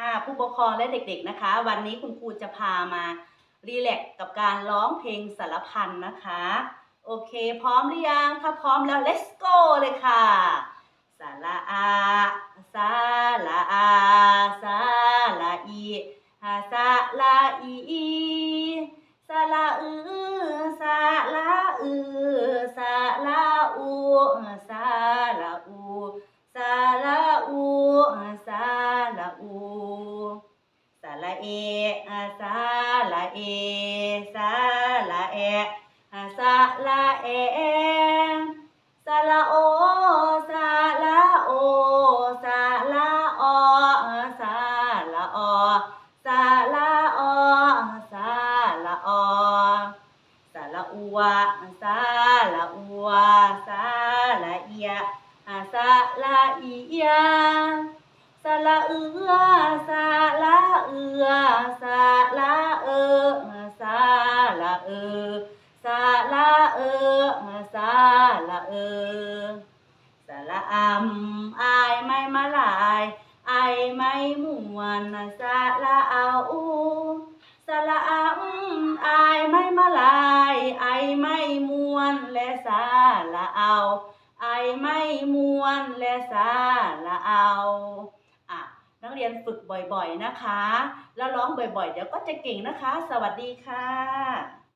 ค่ะผู้ปกครองและเด็กๆนะคะ วันนี้คุณครูจะพามารีแลกกับการร้องเพลงสารพันนะคะ โอเค พร้อมหรือยังถ้าพร้อมแล้ว let's go เลยค่ะสาระอาสาระอาสาระอีฮาสาระอีสาระอือสา เอสาระเอสาระเอสาระเอสาระโอสาระโอสาระอสาระอสาระอสาระอสาระอัวสาระอัวสาระเอียสาละเอียสาละเอือสาละ เอือสาละเออสาละเออสาละเออสาละเออสาละอัมอายไม่มาลายไอายไม่มวนสาละเอาอูสาละอัมอายไม่มาลายไอายไม่มวนและสาละเอาไอไม่มวนและสาละเอาอ่ นักเรียนฝึกบ่อยๆนะคะ แล้วร้องบ่อยๆ เดี๋ยวก็จะเก่งนะคะ สวัสดีค่ะ